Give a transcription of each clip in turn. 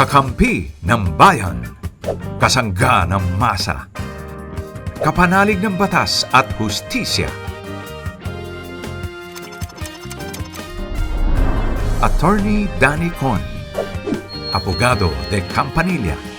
Kakampi ng bayan. Kasangga ng masa. Kapanalig ng batas at hustisya. Attorney Danny Con. Abogado de Campanilla.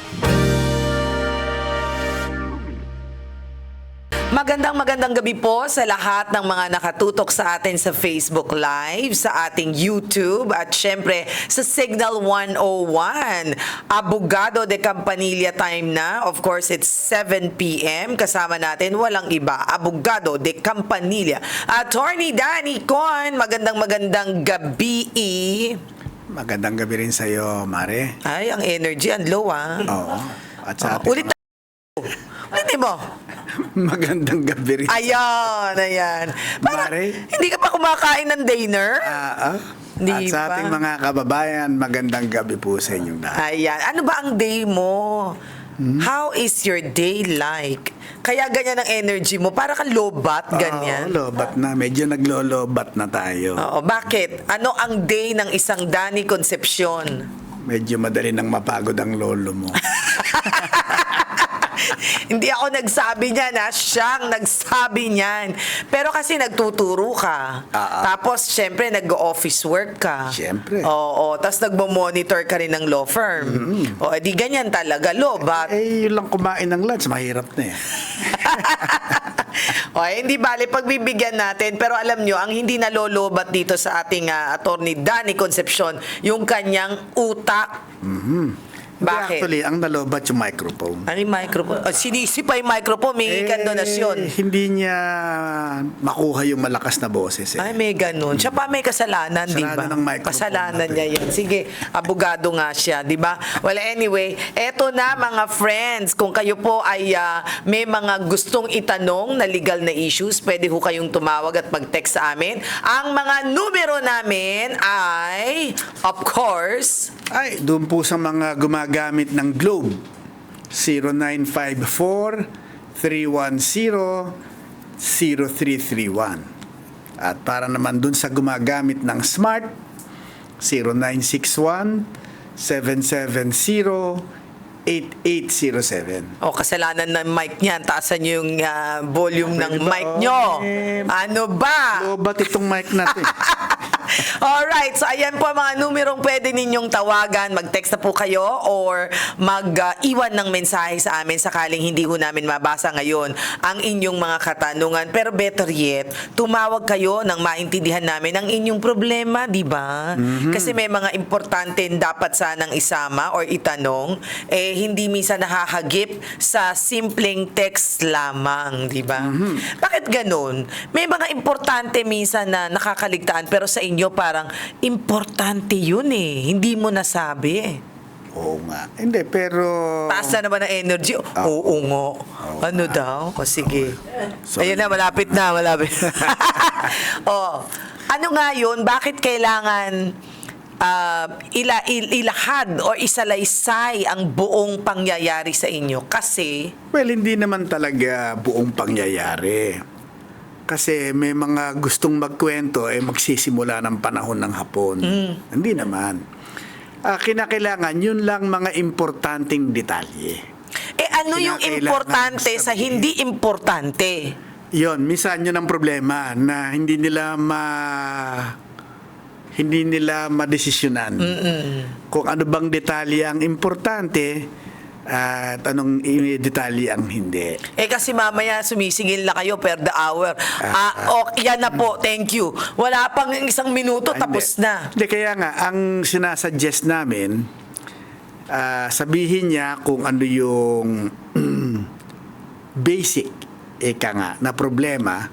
Magandang magandang gabi po sa lahat ng mga nakatutok sa atin sa Facebook Live, sa ating YouTube at syempre sa Signal 101. Abogado de Campanilla time na. Of course, it's 7 p.m. Kasama natin walang iba, Abogado de Campanilla. Attorney Danny Con, magandang magandang gabi. Magandang gabi rin sa iyo, Mare. Ay, ang energy, ang low ah. Oo. At sa Oh, ating ulit Ulitin mo. magandang gabi rin. Ayan, ayan. Parang, Mare? hindi ka pa kumakain ng dinner? Ah, ah. Di At sa pa. ating mga kababayan, magandang gabi po sa inyong lahat. Ayan. Ano ba ang day mo? Hmm? How is your day like? Kaya ganyan ang energy mo. Para kang lobat, ganyan. Oo, lobat na. Medyo naglolobat na tayo. Oo, bakit? Ano ang day ng isang Dani Concepcion? Medyo madali nang mapagod ang lolo mo. Hindi ako nagsabi niyan, ha? Siyang nagsabi niyan. Pero kasi nagtuturo ka. Ah, ah. Tapos, syempre, nag-office work ka. Syempre. Oo, Tapos, nagmo-monitor ka rin ng law firm. O, edi ganyan talaga. Lobat. eh, yun lang kumain ng lunch, mahirap na eh. o, eh, hindi bale pagbibigyan natin. Pero alam nyo, ang hindi nalolobat dito sa ating ah, attorney Danny Concepcion, yung kanyang utak. Bakit? Actually, ang nalobat yung microphone. Ano yung microphone? Oh, sinisi pa yung microphone, may ikan donasyon. hindi niya makuha yung malakas na boses eh. Ay, may ganun. Siya pa may kasalanan, di ba? Kasalanan ng microphone Kasalanan natin. niya yan. Sige, abogado nga siya, di ba? Well, anyway, eto na mga friends. Kung kayo po ay ah, may mga gustong itanong na legal na issues, pwede ho kayong tumawag at mag-text sa amin. Ang mga numero namin ay, of course, Ay, doon po sa mga gumagamit ng Globe. 0954-310-0331. At para naman doon sa gumagamit ng Smart, 0961-770-8807. o kasalanan ng mic niyan, taasan niyo yung ah, volume ng ba? mic niyo. Eh, Ano ba? Lobat itong mic natin. Alright, so ayan po mga numerong pwede ninyong tawagan. Mag-text na po kayo or mag-iwan ng mensahe sa amin sakaling hindi ho namin mabasa ngayon ang inyong mga katanungan. Pero better yet, tumawag kayo nang maintindihan namin ang inyong problema, di ba? Kasi may mga importante dapat sanang isama or itanong, eh hindi minsan nahahagip sa simpleng text lamang, di ba? Bakit ganun? May mga importante minsan na nakakaligtaan pero sa inyo parang importante yun eh. Hindi mo nasabi eh. Oo nga. Hindi, pero... Taas na naman ang energy. Oo nga. Ano daw? O sige. Sorry. Ayun na, malapit na, malapit. oh, ano nga yun? Bakit kailangan ah, ila, il- ilahad o isalaysay ang buong pangyayari sa inyo? Kasi, Well, hindi naman talaga buong pangyayari. Kasi may mga gustong magkwento eh magsisimula ng panahon ng hapon. Hindi naman. Ah, kinakailangan yun lang mga importanteng detalye. eh ano yung importante sa hindi importante? Yon, minsan yun ang problema na hindi nila ma hindi nila madesisyonan. Kung ano bang detalye ang importante at anong detalye ang hindi. Eh kasi mamaya sumisingil na kayo per the hour. Ah, oh, yan na po, thank you. Wala pang isang minuto, Ah, tapos hindi. na. Hindi, kaya nga, ang sinasuggest namin, ah, sabihin niya kung ano yung basic, eka nga, na problema.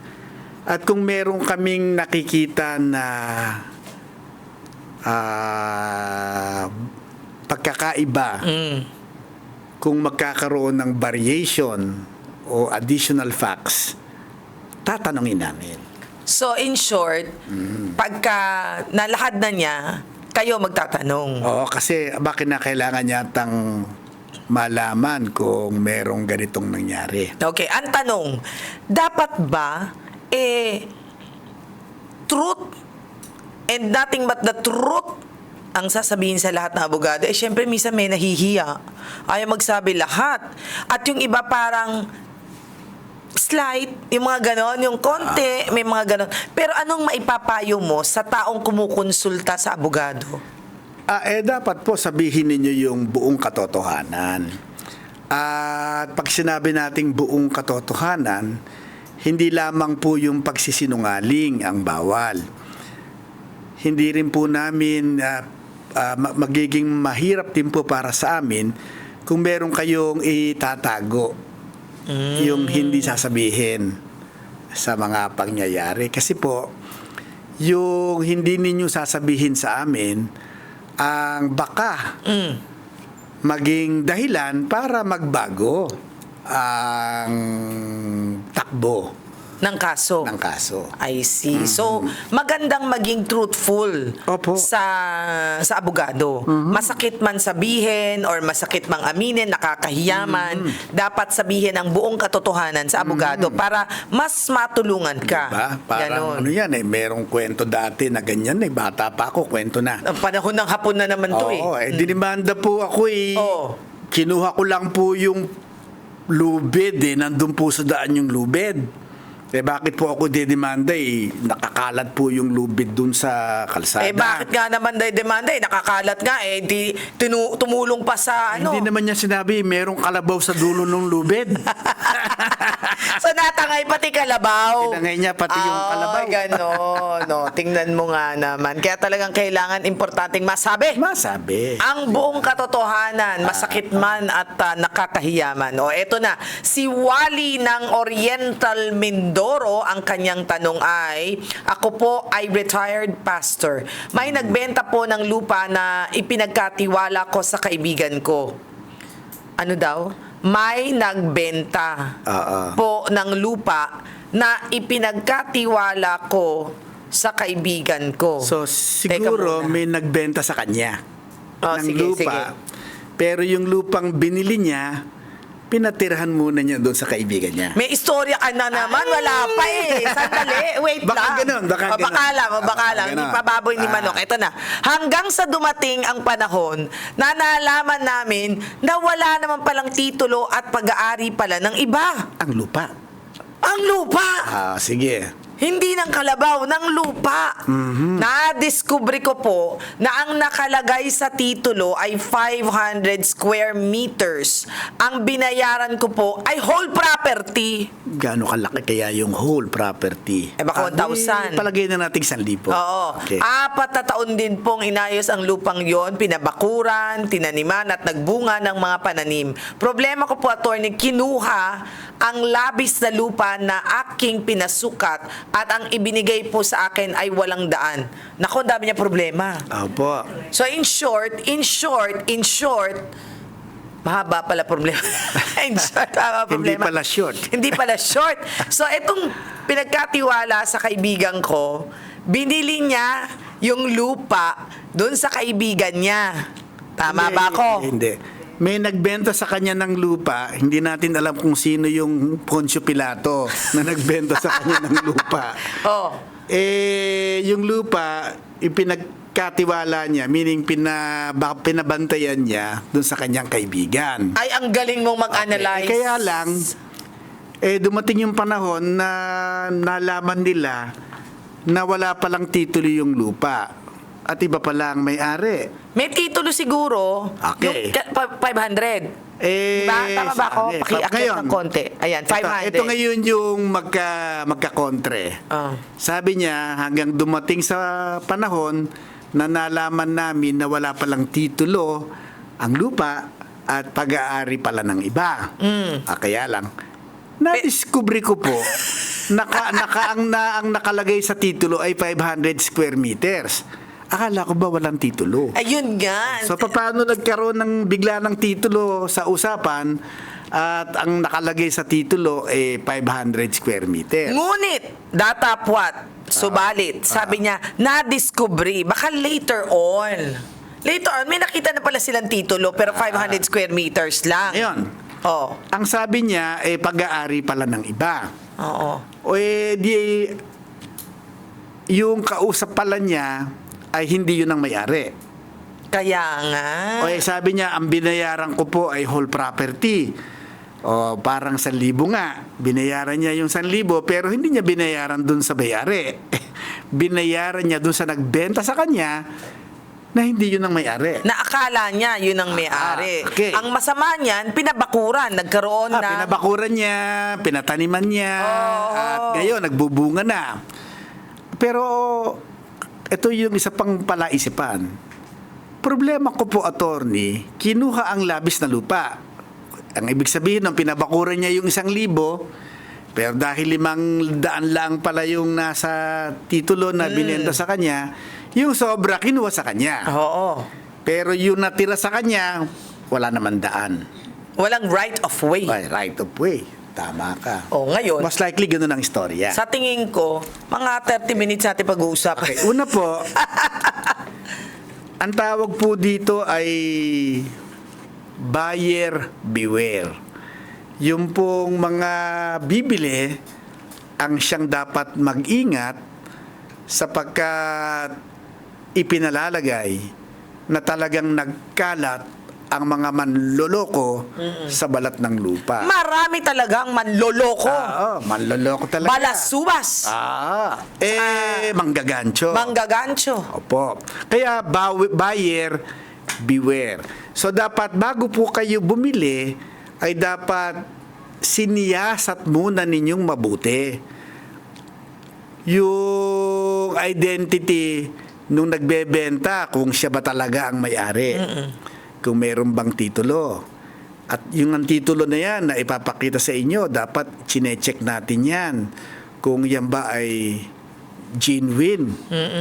At kung meron kaming nakikita na ah, pagkakaiba, Mm. Kung magkakaroon ng variation o additional facts, tatanungin namin. So in short, pagka nalahad na niya, kayo magtatanong. Oo, kasi bakit na kailangan yatang malaman kung merong ganitong nangyari. Okay, ang tanong, dapat ba eh truth and nothing but the truth ang sasabihin sa lahat ng abogado, eh syempre minsan may nahihiya. Ayaw magsabi lahat. At yung iba parang slight, yung mga ganon, yung konti, may mga ganon. Pero anong maipapayo mo sa taong kumukonsulta sa abogado? Ah, eh, dapat po sabihin ninyo yung buong katotohanan. At pag sinabi nating buong katotohanan, hindi lamang po yung pagsisinungaling ang bawal. Hindi rin po namin ah, ma- magiging mahirap din po para sa amin kung meron kayong itatago yung hindi sasabihin sa mga pangyayari. Kasi po, yung hindi ninyo sasabihin sa amin, ang baka Mm. maging dahilan para magbago ang takbo Ng kaso. ng kaso. I see. So, magandang maging truthful Opo. sa sa abogado. Masakit man sabihin or masakit mang aminin, nakakahiyaman, dapat sabihin ang buong katotohanan sa abogado para mas matulungan ka. Diba? Parang Ganon. ano yan eh, merong kwento dati na ganyan eh, bata pa ako, kwento na. Ang panahon ng hapon na naman to Oo, eh. eh, dinimanda po ako eh. Oo. Kinuha ko lang po yung lubid eh, nandun po sa daan yung lubid. Eh bakit po ako didemanda eh, nakakalat po yung lubid dun sa kalsada. Eh bakit nga naman dahil demanda eh nakakalat nga eh di tinu- tumulong pa sa ano. Hindi naman niya sinabi, merong kalabaw sa dulo ng lubid. so natangay pati kalabaw. Tinangay niya pati yung Ah, kalabaw. ganon. No, tingnan mo nga naman. Kaya talagang kailangan importanteng masabi. Masabi. ang buong katotohanan, masakit man at ah, nakakahiyaman. O eto na, si Wally ng Oriental Mindoro, ang kanyang tanong ay, ako po ay retired pastor. May nagbenta po ng lupa na ipinagkatiwala ko sa kaibigan ko. Ano daw? May nagbenta Oo. po ng lupa na ipinagkatiwala ko sa kaibigan ko. So siguro may nagbenta sa kanya Oh, ng sige, lupa. sige. Pero yung lupang binili niya, pinatirhan muna niya doon sa kaibigan niya. May istorya ka na naman, wala pa eh. Sandali, wait Baka lang. ganun, baka O, baka ganun. lang, o, baka Ah, lang. Hindi ganun. pa baboy ni Ah. Manok. Ito na. Hanggang sa dumating ang panahon na nalaman namin na wala naman palang titulo at pag-aari pala ng iba. Ang lupa. Ang lupa! Ah, sige. Hindi ng kalabaw, ng lupa. Mhm. Na-discover ko po na ang nakalagay sa titulo ay 500 square meters. Ang binayaran ko po ay whole property. Gaano kalaki kaya yung whole property? Eh, baka Ah, 1,000. di, Palagay na natin 1,000. Oo. Okay. Apat na taon din pong inayos ang lupang yon, pinabakuran, tinaniman at nagbunga ng mga pananim. Problema ko po, attorney, kinuha ang labis na lupa na aking pinasukat at ang ibinigay po sa akin ay walang daan. Naku, ang dami niya problema. Opo. So in short, in short, in short, mahaba pala problema. in short, mahaba Hindi problema. pala short. Hindi pala short. So itong pinagkatiwala sa kaibigan ko, binili niya yung lupa doon sa kaibigan niya. Tama Hindi, ba ako? Hindi. May nagbenta sa kanya ng lupa, hindi natin alam kung sino yung Poncio Pilato na nagbenta sa kanya ng lupa. Oh. Eh, yung lupa, ipinagkatiwala niya, meaning pina, ba- pinabantayan niya dun sa kanyang kaibigan. Ay, ang galing mong mag-analyze. Eh, kaya lang, eh, dumating yung panahon na nalaman nila na wala palang titulo yung lupa. At iba pala ang may-ari. May titulo siguro. Okay. Yung ka- pa- 500. Eh, Ba, tama ba ako? eh, Pakiakit ngayon, ng konti. Ayan, 500. Ito, ito ngayon yung magka, magkakontre. Ah. Sabi niya, hanggang dumating sa panahon na nalaman namin na wala palang titulo ang lupa at pag-aari pala ng iba. Mm. Ah, kaya lang, na-discover ko po, naka, naka, ang, na, ang nakalagay sa titulo ay 500 square meters. Akala ko ba walang titulo? Ayun nga. So paano nagkaroon ng bigla ng titulo sa usapan at ang nakalagay sa titulo eh 500 square meter. Ngunit, datapwat, subalit, sabi niya, na-discovery, baka later on. Later on, may nakita na pala silang titulo, pero 500 square meters lang. Ngayon, Oo. ang sabi niya eh pag-aari pala ng iba. Oo. O eh di yung kausap pala niya ay hindi yun ang may-ari. Kaya nga. O eh, sabi niya, ang binayaran ko po ay whole property. O parang 1,000 nga. Binayaran niya yung 1,000 pero hindi niya binayaran dun sa bayari. binayaran niya dun sa nagbenta sa kanya na hindi yun ang may-ari. na akala niya yun ang may-ari. Ah, okay. Ang masama niyan, pinabakuran. Nagkaroon Ah, na... pinabakuran niya, pinataniman niya, Oo. at ngayon nagbubunga na. Pero ito yung isa pang palaisipan. Problema ko po, attorney, kinuha ang labis na lupa. Ang ibig sabihin, nung pinabakuran niya yung isang libo, pero dahil limang daan lang pala yung nasa titulo na binenta sa kanya, yung sobra kinuha sa kanya. Oo. Pero yung natira sa kanya, wala naman daan. Walang right of way. Ay, right of way. Tama ka. O ngayon, Most likely, ganun ang istorya. sa tingin ko, mga 30 minutes natin pag-uusap. Okay, una po, ang tawag po dito ay buyer beware. Yung pong mga bibili, ang siyang dapat mag-ingat sapagkat ipinalalagay na talagang nagkalat ang mga manloloko sa balat ng lupa. Marami talagang manloloko. Ah, oh, manloloko talaga. Balasubas. Ah, eh, manggagancho. Manggagancho. Opo. Kaya bawi- buyer, beware. So dapat bago po kayo bumili, ay dapat siniyasat muna ninyong mabuti. Yung identity nung nagbebenta, kung siya ba talaga ang may-ari. Kung meron bang titulo. At yung ang titulo na yan na ipapakita sa inyo, dapat chinecheck natin yan. Kung yan ba ay genuine.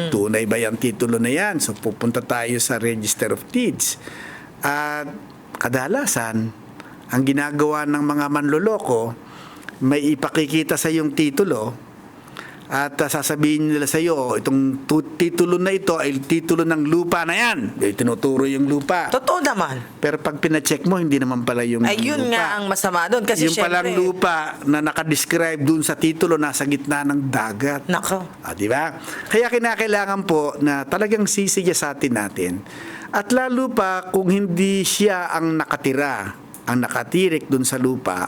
Tunay ba yung titulo na yan? So pupunta tayo sa Register of Deeds. At kadalasan, ang ginagawa ng mga manloloko, may ipakikita sa yung titulo at uh, sasabihin nila sa iyo, itong tu- titulo na ito ay titulo ng lupa na yan. Eh, tinuturo yung lupa. Totoo naman. Pero pag pinacheck mo, hindi naman pala yung Ay, yun lupa. nga ang masama doon. Kasi yung syempre, palang lupa na nakadescribe dun sa titulo nasa gitna ng dagat. Nako. Ah, di ba? Kaya kinakailangan po na talagang sisiyasatin natin. At lalo pa kung hindi siya ang nakatira, ang nakatirik dun sa lupa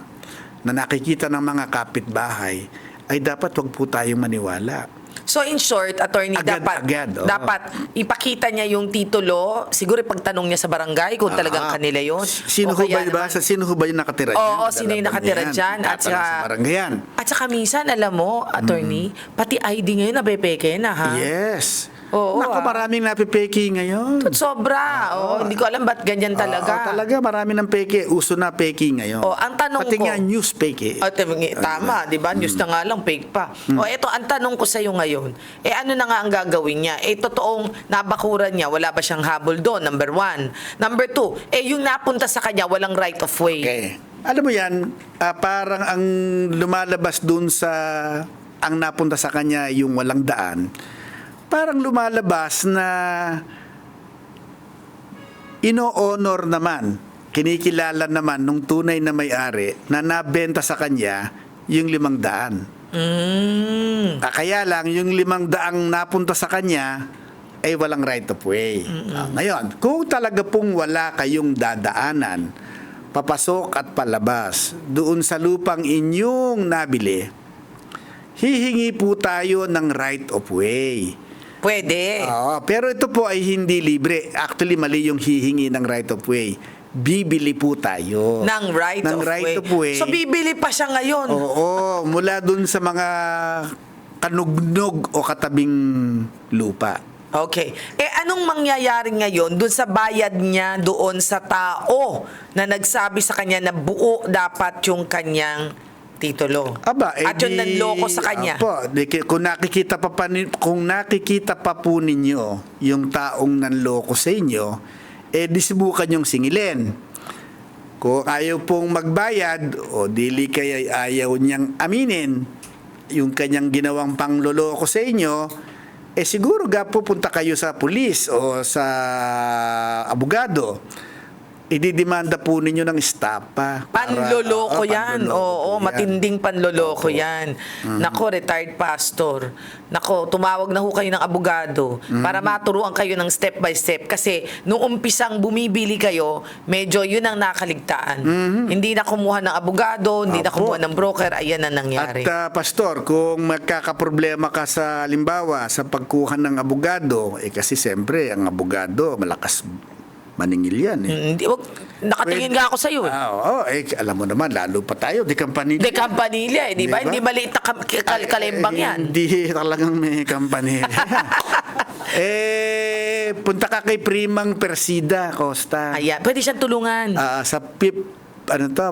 na nakikita ng mga kapitbahay, ay dapat wag po tayong maniwala. So in short, attorney, Agad- dapat agad, oo. dapat ipakita niya yung titulo. Siguro pagtanong niya sa barangay kung talagang Ah, kanila yun. Sino ho ba, ba naman- sa sino ho ba yung nakatira dyan? Oo, sino yung nakatira yan. dyan? At saka- sa barangay. At saka minsan, alam mo, attorney, pati ID ngayon nabepeke na, ha? Yes. Oo, Naku, ah. maraming napipeki ngayon. Sobra. Oo, hindi ko alam ba't ganyan talaga. Oo, talaga, marami ng peke. Uso na peki ngayon. Oh, ang tanong Pati ko- nga news peke. Oh, tama, tama, di ba? News na nga lang, fake pa. O eto, ang tanong ko sa iyo ngayon, eh ano na nga ang gagawin niya? Eh totoong nabakuran niya, wala ba siyang habol doon? Number one. Number two, eh yung napunta sa kanya, walang right of way. Okay. Alam mo yan, ah, parang ang lumalabas dun sa ang napunta sa kanya yung walang daan, parang lumalabas na ino-honor naman, kinikilala naman nung tunay na may-ari na nabenta sa kanya yung limang daan. Mm. Ah, kaya lang, yung limang daang napunta sa kanya, ay walang right of way. Ah, ngayon, kung talaga pong wala kayong dadaanan, papasok at palabas doon sa lupang inyong nabili, hihingi po tayo ng right of way. Pwede. Oo, pero ito po ay hindi libre. Actually, mali yung hihingi ng right of way. Bibili po tayo. ng right, Ng of, right way. of way. So bibili pa siya ngayon. Oo, mula dun sa mga kanugnog o katabing lupa. Okay. Eh anong mangyayari ngayon dun sa bayad niya doon sa tao na nagsabi sa kanya na buo dapat yung kanyang titulo? Aba, eh At yun di- nanloko sa kanya. Apo, di, kung nakikita pa, pa kung nakikita pa po ninyo yung taong nanloko sa inyo, eh disibukan yung singilin. Kung ayaw pong magbayad o dili kaya ayaw niyang aminin yung kanyang ginawang pangloloko sa inyo, eh siguro ga pupunta kayo sa pulis o sa abogado ididimanda po ninyo ng estapa. Panloloko Oo, yan. panloloko Oo, yan. matinding panloloko yan. Nako, retired pastor. Nako, tumawag na ho kayo ng abogado para maturuan kayo ng step by step. Kasi nung umpisang bumibili kayo, medyo yun ang nakaligtaan. Hindi na kumuha ng abogado, hindi na Opo. kumuha ng broker, ayan ang nangyari. At ah, pastor, kung magkakaproblema ka sa limbawa sa pagkuha ng abogado, eh kasi siyempre ang abogado malakas maningil yan eh. Mm, Hindi, wag, nakatingin nga ako sa iyo. Eh. Ah, oo, eh, alam mo naman, lalo pa tayo, di kampanilya. De Campanilla, eh, di ba? Di ba? Hindi maliit na kam- kal- kalembang Eh, yan. Hindi talagang may kampanilya. eh, punta ka kay Primang Persida, Costa. Ayan, pwede siyang tulungan. Ah, sa PIP, ano to,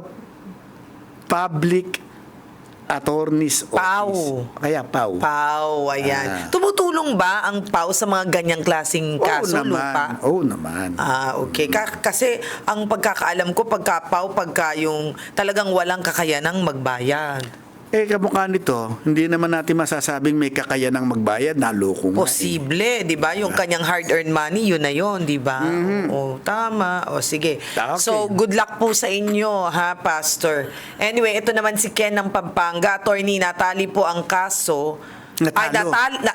Public Attorney's Pau. Office. Kaya Pau. Pau, ayan. Ah. Tumutulong ba ang Pau sa mga ganyang klasing kaso, Oo lupa? naman. Oo naman. Ah, okay. Ka- kasi ang pagkakaalam ko, pagka Pau, pagka yung talagang walang kakayanang magbayad. Eh, kamukha nito, hindi naman natin masasabing may kakayanang magbayad, naloko nga. eh. Posible, di ba? Yung kanyang hard-earned money, yun na yun, di ba? O, tama. O, sige. Mm-hmm. Okay. So, good luck po sa inyo, ha, Pastor. Anyway, ito naman si Ken ng Pampanga. Attorney, natali po ang kaso. Ay, Natalo. natali. Na,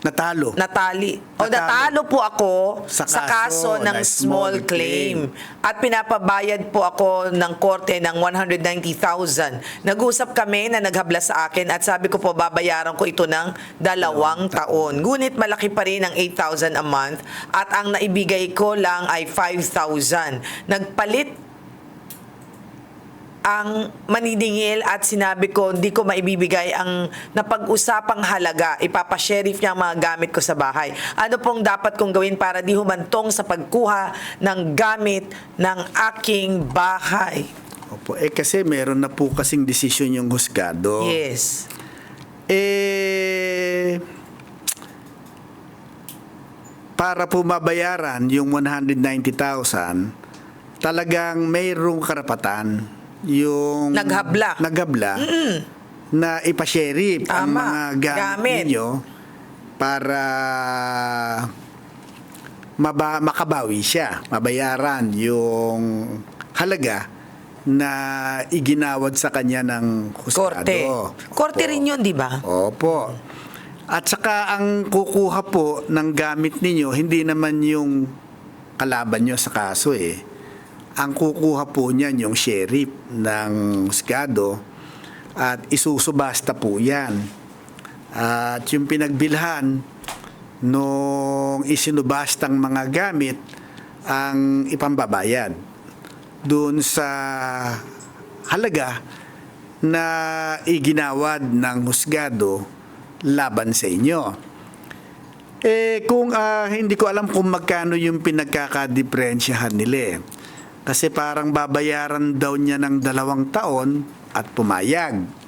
Natalo. Natali. O Natalo. natalo po ako sa Sa kaso, kaso ng small small claim. claim. At pinapabayad po ako ng korte ng 190,000. Nag-usap kami na naghabla sa akin at sabi ko po babayaran ko ito ng dalawang taon. Ngunit malaki pa rin ang 8,000 a month at ang naibigay ko lang ay 5,000. Nagpalit ang maniningil at sinabi ko hindi ko maibibigay ang napag-usapang halaga. Ipapasheriff niya ang mga gamit ko sa bahay. Ano pong dapat kong gawin para di humantong sa pagkuha ng gamit ng aking bahay? Opo. Eh, kasi meron na po kasing desisyon yung husgado. Yes. Eh, para po mabayaran yung 190,000, talagang mayroong karapatan yung Naghabla. naghabla na ipasheriff ang Tama. mga gamit, Gamit. ninyo para maba, makabawi siya, mabayaran yung halaga na iginawad sa kanya ng husgado. Korte. Korte Opo. rin yun, di ba? Opo. At saka ang kukuha po ng gamit ninyo, hindi naman yung kalaban nyo sa kaso eh. Ang kukuha po niyan yung sheriff ng husgado at isusubasta po yan. At yung pinagbilhan nung isinubastang mga gamit ang ipambabayad doon sa halaga na iginawad ng husgado laban sa inyo. Eh, kung ah, hindi ko alam kung magkano yung pinagkakadiferensyahan nila eh. Kasi parang babayaran daw niya ng dalawang taon at pumayag.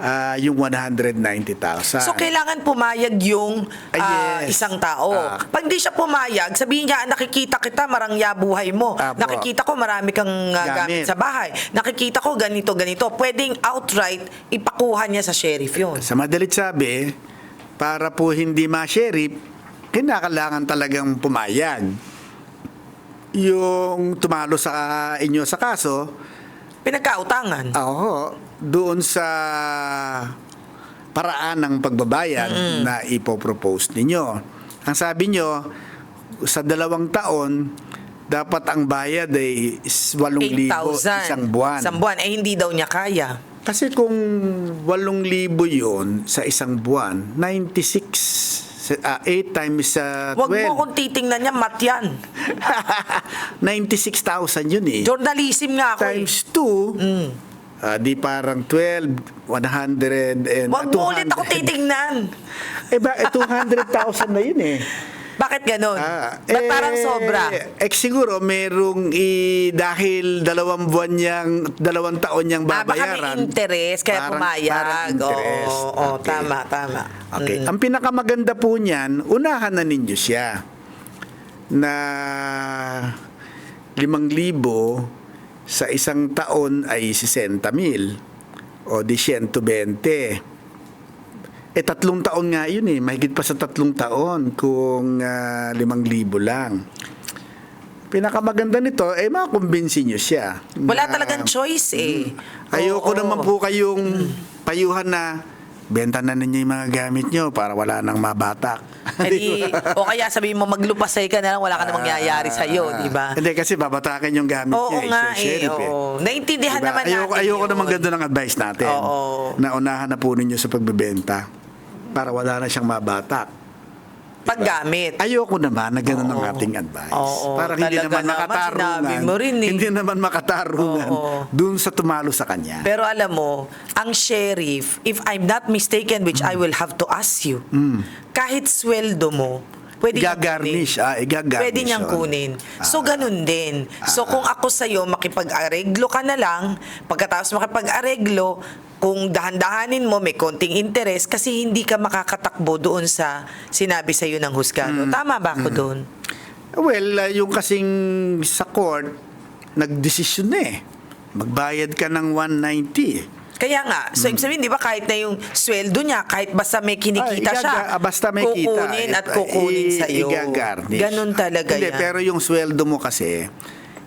Ah, yung 190,000. So, kailangan pumayag yung Ah, ah, yes. isang tao. Ah. Pag di siya pumayag, sabihin niya, nakikita kita, marangya buhay mo. Apo. Nakikita ko, marami kang ah, gamit. Gamit. sa bahay. Nakikita ko, ganito, ganito. Pwedeng outright, ipakuha niya sa sheriff yun. Sa madalit sabi, para po hindi ma-sheriff, kinakailangan talagang pumayag. Yung tumalo sa inyo sa kaso, Pinagkautangan. Oo, doon sa paraan ng pagbabayad na ipopropose ninyo. Ang sabi nyo, sa dalawang taon, dapat ang bayad ay 8,000 8,000. isang buwan. Isang buwan. Eh, hindi daw niya kaya. Kasi kung 8,000 yon sa isang buwan, 96, ah, 8 times sa Huwag mo 12. kung titingnan niya, mat yan. 96,000 yun eh. Journalism nga ako eh. times 2, ah, di parang 12, 100, and Huwag mo ulit 200. ako titingnan. Eh, ba, eh, 200,000 na yun eh. Bakit ganun? Ah, Ba't parang sobra? Eh, siguro, merong i, dahil dalawang buwan niyang, dalawang taon niyang Ah, baka babayaran. may interest, kaya Parang- pumayag. parang interest. Oo, oo, Okay. tama, tama. Okay. Mm. Ang pinakamaganda po niyan, unahan na ninyo siya na limang libo sa isang taon ay 60 mil o di 120. Eh, tatlong taon nga yun eh. Mahigit pa sa tatlong taon kung ah, limang libo lang. Pinakamaganda nito, eh, makumbinsin nyo siya. Wala na- talagang choice eh. Ayoko Oo. naman po kayong payuhan na benta na ninyo yung mga gamit nyo para wala nang mabatak. Eh di, o kaya sabihin mo maglupasay ka na lang, wala ka namang mangyayari sa'yo, di ba? Ah. Hindi kasi babatakin yung gamit Oo niya. nga siya, eh, sheriff, oo. Naintindihan Diba? naman ayoko, natin ayoko yun. naman ganda ng advice natin. Oo. Na unahan na po ninyo sa pagbebenta para wala na siyang mabatak. Paggamit. Ayoko naman na gano'n ang ating advice. Oo, Parang hindi naman naman, makatarungan. sinabi mo rin eh. Hindi naman makatarungan Oo. dun sa tumalo sa kanya. Pero alam mo, ang sheriff, if I'm not mistaken, which I will have to ask you, kahit sweldo mo, pwede kunin. ah, igagarnish Pwede niyang yun. kunin. So, ganun din. So, kung ako sa'yo, makipag-areglo ka na lang, pagkatapos makipag-areglo, kung dahan-dahanin mo, may konting interes, kasi hindi ka makakatakbo doon sa sinabi sa'yo ng husgado. Tama ba ako doon? Well, uh, yung kasing sa court, nagdesisyon na eh. Magbayad ka ng 190. Kaya nga, so ibig sabihin, di ba, kahit na yung sweldo niya, kahit basta may kinikita Ay, siya, basta may kita. kukunin at eh, kukunin i- sa iyo. Ganun talaga Hindi, yan. pero yung sweldo mo kasi,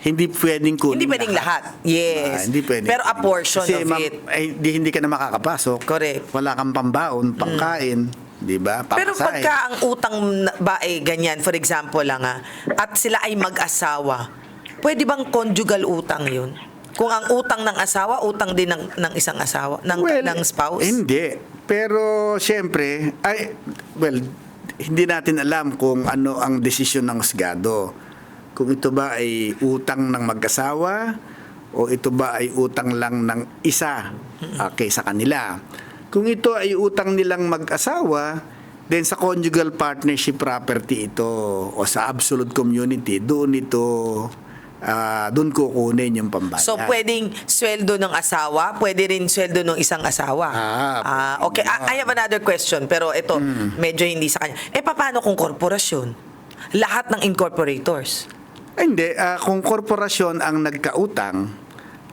hindi pwedeng kunin Hindi pwedeng lahat. Yes. Ah, hindi pwedeng. Pero a portion kasi, of ma'am, it. Ay, di, hindi ka na makakapasok. Correct. Mm. Wala kang pambaon, pangkain, di ba? Pero pagka ang utang ba ay ganyan, for example lang ah, at sila ay mag-asawa, pwede bang conjugal utang yun? Kung ang utang ng asawa, utang din ng, ng isang asawa, ng, Well, ng spouse? Hindi. Pero, siyempre, ay, well, hindi natin alam kung ano ang desisyon ng husgado. Kung ito ba ay utang ng mag-asawa o ito ba ay utang lang ng isa ah, kaysa kanila. Kung ito ay utang nilang mag-asawa, then sa conjugal partnership property ito o sa absolute community, doon ito ah, doon kukunin yung pambayad. So, pwedeng sweldo ng asawa, pwede rin sweldo ng isang asawa. Ah, okay. I, I have another question, pero ito, Hmm. medyo hindi sa kanya. Eh, paano kung korporasyon? Lahat ng incorporators. Ay, Hindi, ah, kung korporasyon ang nagkautang,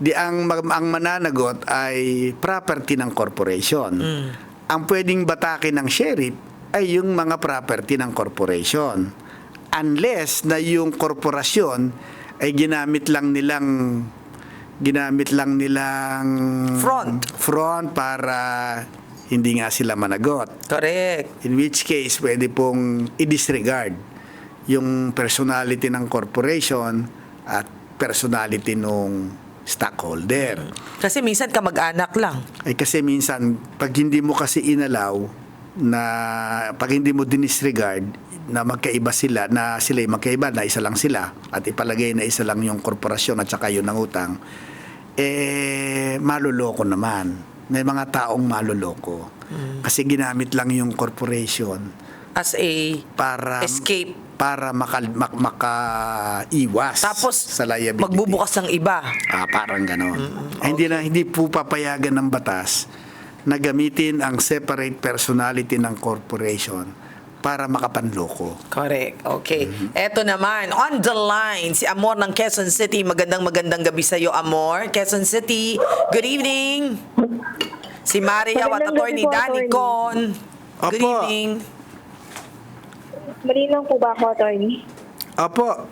di ang, ang mananagot ay property ng corporation. Ang pwedeng batakin ng sheriff ay yung mga property ng corporation. Unless na yung korporasyon ay ginamit lang nilang ginamit lang nilang Front. front para hindi nga sila managot. Correct. In which case, pwede pong i-disregard yung personality ng corporation at personality nung stockholder. Kasi minsan kamag-anak lang. Ay kasi minsan, pag hindi mo kasi inalaw na pag hindi mo dinisregard na magkaiba sila, na sila magkaiba, na isa lang sila, at ipalagay na isa lang yung korporasyon at saka yun ang utang, eh, maluloko naman. May mga taong maluloko. Kasi ginamit lang yung corporation As a para escape. para maka, mak, makaiwas Tapos, sa liability. magbubukas ng iba. Ah, parang ganon. Ay, Hindi na hindi po papayagan ng batas na gamitin ang separate personality ng corporation para makapanloko. Correct. Okay. Mm-hmm. Eto naman, on the line, si Amor ng Quezon City. Magandang magandang gabi sa iyo, Amor. Quezon City, good evening. Si Maria at Attorney Danny. Con. Good Opo. evening. Malinaw po ba ako, attorney? Opo,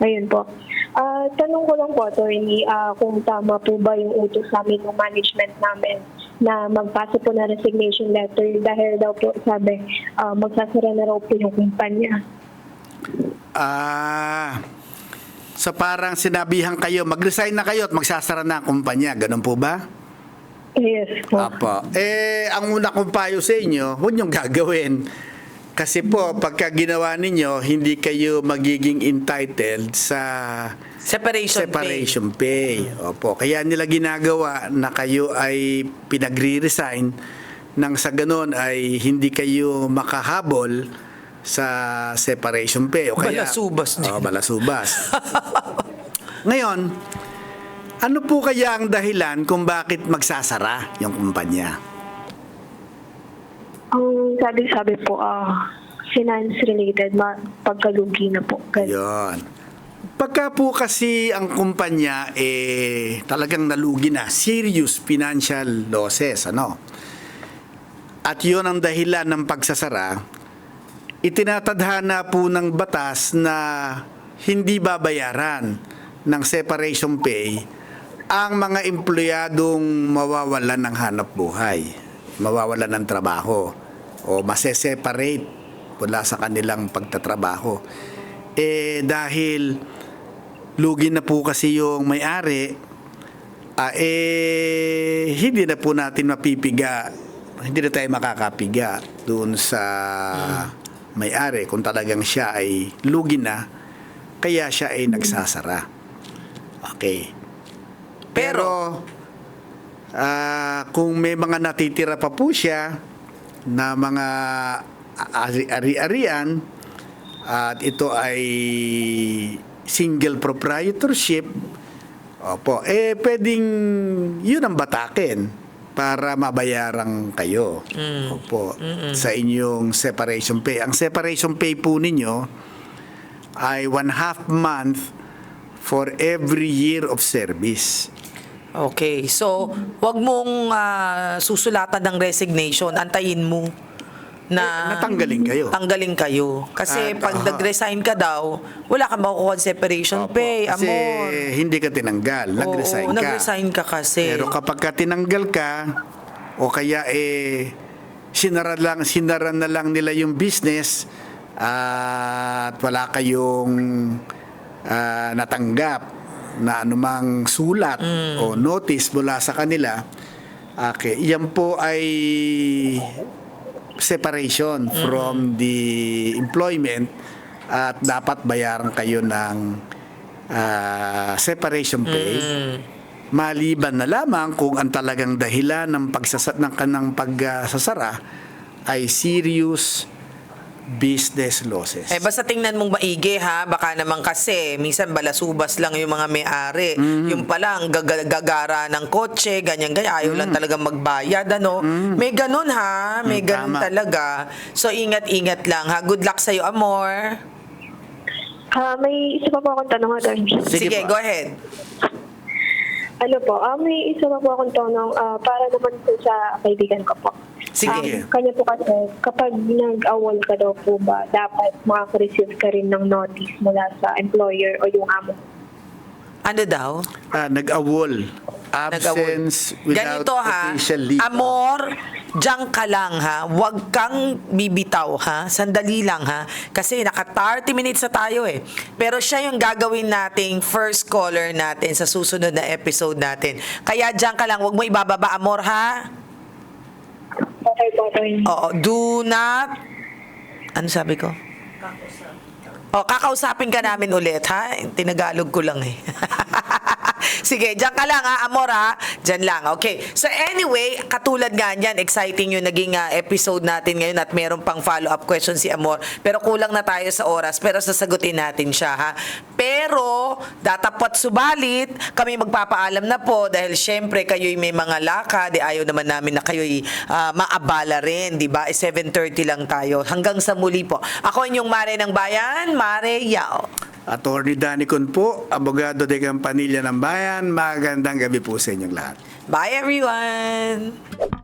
Ayun po. Ah, tanong ko lang po, attorney, ah, kung tama po ba yung utos namin ng management namin na magpasa po na resignation letter dahil daw po sabi ah, magsasara na raw po yung kumpanya. ah, so parang sinabihan kayo, mag-resign na kayo at magsasara na ang kumpanya. Ganun po ba? Yes po. Apo. Eh, ang una kong payo sa inyo, huwag niyong gagawin. Kasi po, pagka ginawa ninyo, hindi kayo magiging entitled sa Separation, separation pay. Opo. Kaya nila ginagawa na kayo ay pinagre-resign nang sa ganon ay hindi kayo makahabol sa separation pay. O kaya, Balasubas din. Oo, balasubas. Ngayon, ano po kaya ang dahilan kung bakit magsasara yung kumpanya? Ang sabi-sabi po, ah, finance related, ma- pagkalugi na po. Ganun. Pagka po kasi ang kumpanya eh talagang nalugi na, serious financial losses, ano? At yun ang dahilan ng pagsasara, itinatadhana po ng batas na hindi babayaran ng separation pay ang mga empleyadong mawawalan ng hanap buhay, mawawalan ng trabaho o maseseparate mula sa kanilang pagtatrabaho. Eh dahil lugi na po kasi yung may-ari, ah, eh hindi na po natin mapipiga, hindi na tayo makakapiga doon sa may-ari kung talagang siya ay lugi na, kaya siya ay nagsasara. Okay. Pero, ah, kung may mga natitira pa po siya na mga ari- ari-arian at ito ay single proprietorship, opo, eh pwedeng yun ang batakin para mabayaran kayo. Opo, sa inyong separation pay. Ang separation pay po ninyo ay one half month for every year of service. Okay, so wag mong ah, susulatan ng resignation, antayin mo na Eh, natanggalin kayo. Tanggalin kayo. Kasi At, pag aha. nag-resign ka daw, wala kang makukuha ng separation Opo, pay, kasi amor. hindi ka tinanggal, nag-resign Oo, ka. nag-resign ka kasi. Pero kapag ka tinanggal ka, o kaya eh, sinara, lang, sinara na lang nila yung business at wala kayong ah, natanggap na anumang sulat Mm. o notice mula sa kanila, okay, yan po ay separation from the employment at dapat bayaran kayo ng ah, separation pay. Maliban na lamang kung ang talagang dahilan ng pagsasat ng kanang pagsasara ay serious business losses. Eh basta tingnan mong maigi ha, baka naman kasi minsan balasubas lang yung mga may-ari. Mm-hmm. Yung pala ang gaga- gagara ng kotse, ganyan ganyan, ayaw lang talaga magbayad ano. May ganun ha, may Mm, ganun tama. talaga. So ingat-ingat lang ha. Good luck sa amor. Ah, may isa pa po akong tanong, attorney. Sige Sige, po. go ahead. Ano po, ah, may isa pa po akong tanong ah, para naman po sa kaibigan ko po. Sige. Ah, kanya po kasi, kapag nag-awol ka daw po ba, dapat makaka-receive ka rin ng notice mula sa employer o yung amo. Ano daw? Ah, nag-awol. Nag-awol. Absence without Ganito ha, official leave. amor, diyan ka lang ha. Huwag kang bibitaw ha. Sandali lang ha. Kasi naka 30 minutes na tayo eh. Pero siya yung gagawin nating first caller natin sa susunod na episode natin. Kaya diyan ka lang, huwag mo ibababa amor ha. Okay po. Oo, do not Ano sabi ko? O, kakausapin ka namin ulit, ha? Tinagalog ko lang eh. Sige, dyan ka lang ha, Amor ha. Dyan lang, okay. So anyway, katulad nga niyan, exciting yung naging ah, episode natin ngayon at meron pang follow-up question si Amor. Pero kulang na tayo sa oras, pero sasagutin natin siya ha. Pero, datapot subalit, kami magpapaalam na po dahil syempre kayo'y may mga lakad, eh, ayaw naman namin na kayo'y ah, maabala rin, di ba? Eh, 7.30 lang tayo. Hanggang sa muli po. Ako inyong Mare ng Bayan, Mare Yao. Attorney Danny Con po, abogado de Campanilla ng Bayan. Magandang gabi po sa inyong lahat. Bye everyone!